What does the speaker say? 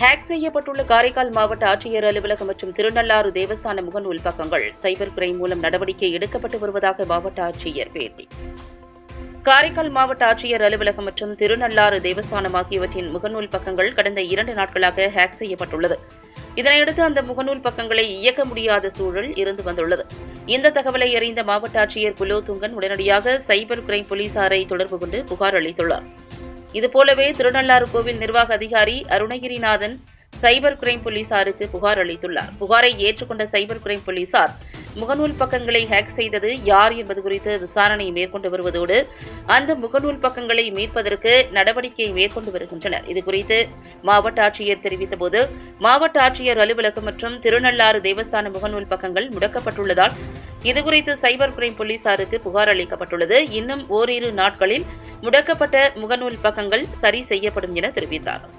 Hack செய்யப்பட்டுள்ள காரைக்கால் மாவட்ட ஆட்சியர் அலுவலகம் மற்றும் திருநள்ளாறு தேவஸ்தான முகநூல் பக்கங்கள். சைபர் கிரைம் மூலம் நடவடிக்கை எடுக்கப்பட்டு வருவதாக மாவட்ட ஆட்சியர் பேட்டி. காரைக்கால் மாவட்ட ஆட்சியர் அலுவலகம் மற்றும் திருநள்ளாறு தேவஸ்தானம் ஆகியவற்றின் முகநூல் பக்கங்கள் கடந்த இரண்டு நாட்களாக ஹேக் செய்யப்பட்டுள்ளது. இதனையடுத்து அந்த முகநூல் பக்கங்களை இயக்க முடியாத சூழல் இருந்து வந்துள்ளது. இந்த தகவலை அறிந்த மாவட்ட ஆட்சியர் குலோதுங்கன் உடனடியாக சைபர் கிரைம் போலீசாரை தொடர்பு கொண்டு புகார் அளித்துள்ளார். இதுபோலவே திருநள்ளாறு கோவில் நிர்வாக அதிகாரி அருணகிரிநாதன் சைபர் கிரைம் போலீசாருக்கு புகார் அளித்துள்ளார். புகாரை ஏற்றுக்கொண்ட சைபர் கிரைம் போலீசார் முகநூல் பக்கங்களை ஹேக் செய்தது யார் என்பது குறித்து விசாரணை மேற்கொண்டு வருவதோடு அந்த முகநூல் பக்கங்களை மீட்பதற்கு நடவடிக்கை மேற்கொண்டு வருகின்றனர். இதுகுறித்து மாவட்ட ஆட்சியர் தெரிவித்தபோது மாவட்ட ஆட்சியர் அலுவலகம் மற்றும் திருநள்ளாறு தேவஸ்தான முகநூல் பக்கங்கள் முடக்கப்பட்டுள்ளதால் இதுகுறித்து சைபர் கிரைம் போலீசாருக்கு புகார் அளிக்கப்பட்டுள்ளது. இன்னும் ஓரிரு நாட்களில் முடக்கப்பட்ட முகநூல் பக்கங்கள் சரி செய்யப்படும் என தெரிவித்தார்.